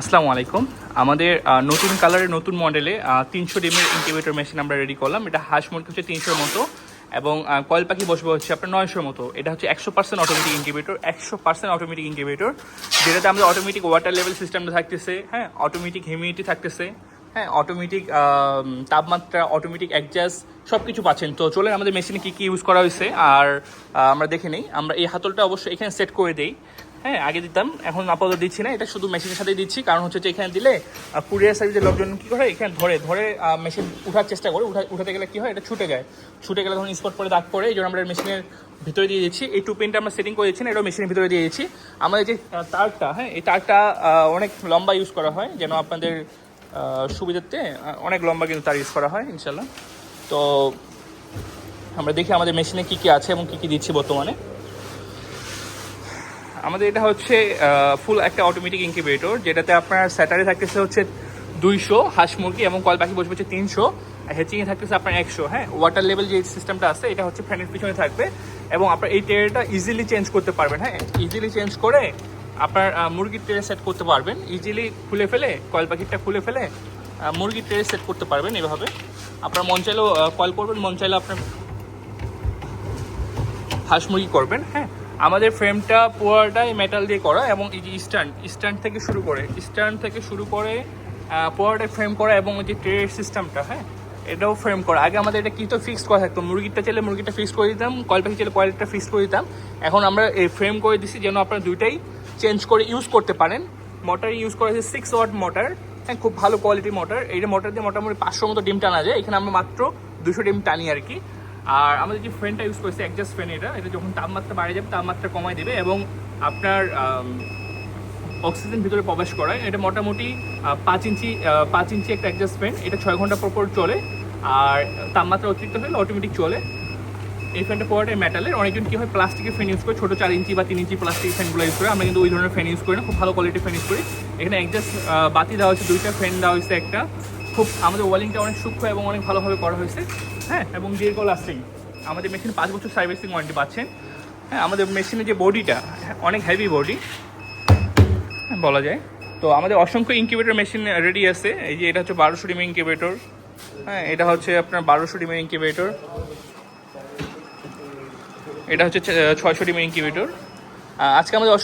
আসসালামু আলাইকুম। আমাদের নতুন কালারের নতুন মডেলে তিনশো ডিমের ইনকিউবেটর মেশিন আমরা রেডি করলাম। এটা হাঁস মুরগি হচ্ছে তিনশোর মতো এবং কয়েল পাখি বসবে হচ্ছে আপনার নয়শোর মতো। এটা হচ্ছে একশো পার্সেন্ট অটোমেটিক ইনকিউবেটর একশো পার্সেন্ট অটোমেটিক ইনকিউবেটর যেটাতে আমাদের অটোমেটিক ওয়াটার লেভেল সিস্টেমটা থাকতেছে হ্যাঁ অটোমেটিক হিউমিডিটি থাকতেছে হ্যাঁ অটোমেটিক তাপমাত্রা অটোমেটিক অ্যাডজাস্ট সব কিছু পাচ্ছেন। তো চলেন আমাদের মেশিনে কী কী ইউজ করা হয়েছে, আর আমরা দেখে নিই। আমরা এই হাতলটা অবশ্যই এখানে সেট করে দিই। হ্যাঁ আগে দিতাম, এখন আপাতত দিচ্ছি না। এটা শুধু মেশিনের সাথেই দিচ্ছি, কারণ হচ্ছে এখানে দিলে কুরিয়ার সার্ভিসের লোকজন কী করে, এখানে ধরে ধরে মেশিন উঠার চেষ্টা করে, উঠা উঠাতে গেলে কী হয়, এটা ছুটে যায়। ছুটে গেলে তখন স্পট পরে দাগ পড়ে, এই জন্য আমরা মেশিনের ভিতরে দিয়ে দিচ্ছি। এই টু পিনটা আমরা সেটিং করে দিচ্ছি না, এটাও মেশিনের ভিতরে দিয়ে দিচ্ছি। আমাদের যে তারটা হ্যাঁ এই তারটা অনেক লম্বা ইউজ করা হয়, যেন আপনাদের সুবিধার্থে অনেক লম্বা কিন্তু তার ইউজ করা হয় ইনশাল্লাহ তো আমরা দেখি আমাদের মেশিনে কী কী আছে এবং কী কী দিচ্ছি বর্তমানে। আমাদের এটা হচ্ছে ফুল একটা অটোমেটিক ইনকিউবেটর যেটাতে আপনার স্যাটারে থাকতেছে হচ্ছে দুইশো হাঁস মুরগি এবং কল পাখি বসবে হচ্ছে তিনশো। হেচিংয়ে থাকতেছে আপনার একশো হ্যাঁ? ওয়াটার লেভেল যে সিস্টেমটা আছে, এটা হচ্ছে ফ্যানের পিছনে থাকবে এবং আপনার এই ট্রেটা ইজিলি চেঞ্জ করতে পারবেন হ্যাঁ? ইজিলি চেঞ্জ করে আপনার মুরগির ট্রে সেট করতে পারবেন। ইজিলি খুলে ফেলে কয়েল পাখিটা খুলে ফেলে মুরগির ট্রে সেট করতে পারবেন এভাবে। আপনার মন চাইলেও কল করবেন, মন চাইলেও আপনার হাঁস মুরগি করবেন হ্যাঁ? আমাদের ফ্রেমটা পুরোটাই মেটাল দিয়ে করা এবং এই যে স্ট্যান্ড স্ট্যান্ড থেকে শুরু করে স্ট্যান্ড থেকে শুরু করে পুরোটাই ফ্রেম করা এবং যে ট্রের সিস্টেমটা হ্যাঁ? এটাও ফ্রেম করা। আগে আমাদের এটা কি তো ফিক্স করা থাকতো? মুরগিটা চাইলে মুরগিটা ফিক্স করে দিতাম কয়েল পাখি চাইলে কয়েলটা ফিক্স করে দিতাম। এখন আমরা এই ফ্রেম করে দিছি যেন আপনারা দুইটাই চেঞ্জ করে ইউজ করতে পারেন। মোটর ইউজ করা হয়েছে সিক্স ওয়াট মোটর হ্যাঁ খুব ভালো কোয়ালিটির মোটর এইটা মোটর দিয়ে মোটামুটি পাঁচশো মতো ডিম টানা যায়। এখানে আমরা মাত্র দুশো ডিম টানি আর কি। আর আমাদের যে ফ্যানটা ইউজ করেছে অ্যাডজাস্ট ফ্যান এটা এটা যখন তাপমাত্রা বাড়ে যাবে, তাপমাত্রা কমায় দেবে এবং আপনার অক্সিজেন ভিতরে প্রবেশ করায়। এটা মোটামুটি পাঁচ ইঞ্চি পাঁচ ইঞ্চি একটা অ্যাডজাস্ট ফ্যান এটা ছয় ঘণ্টা পর পর চলে। আর তাপমাত্রা অতিরিক্ত হলে অটোমেটিক চলে। এই ফ্যানটা পুরোটাই মেটালের অনেকজন কি হয় প্লাস্টিকের ফ্যান ইউজ করে, ছোটো চার ইঞ্চি বা তিন ইঞ্চি প্লাস্টিক ফ্যানগুলো ইউজ করে। আমরা কিন্তু ওই ধরনের ফ্যান ইউজ করি না, খুব ভালো কোয়ালিটির ফ্যান ইউজ করি। এখানে অ্যাডজাস্ট বাতি দেওয়া হয়েছে, দুইটা ফ্যান দেওয়া হয়েছে একটা। খুব আমাদের ওয়ালিংটা অনেক সূক্ষ্ম এবং অনেক ভালোভাবে করা হয়েছে। হ্যাঁ এবং দীর্ঘ লাস্টিং আমাদের মেশিন পাঁচ বছর সার্ভিসিং ওয়ারেন্টি পাচ্ছেন। হ্যাঁ আমাদের মেশিনের যে বডিটা অনেক হেভি বডি বলা যায়। তো আমাদের অসংখ্য ইনকিউবেটর মেশিন রেডি আছে। এই যে এটা হচ্ছে বারোশো ডিমের ইনকিউবেটর হ্যাঁ এটা হচ্ছে আপনার বারোশো ডিমের ইনকিউবেটর এটা হচ্ছে ছয়শো ডিমের ইনকিউবেটর আজকে আমাদের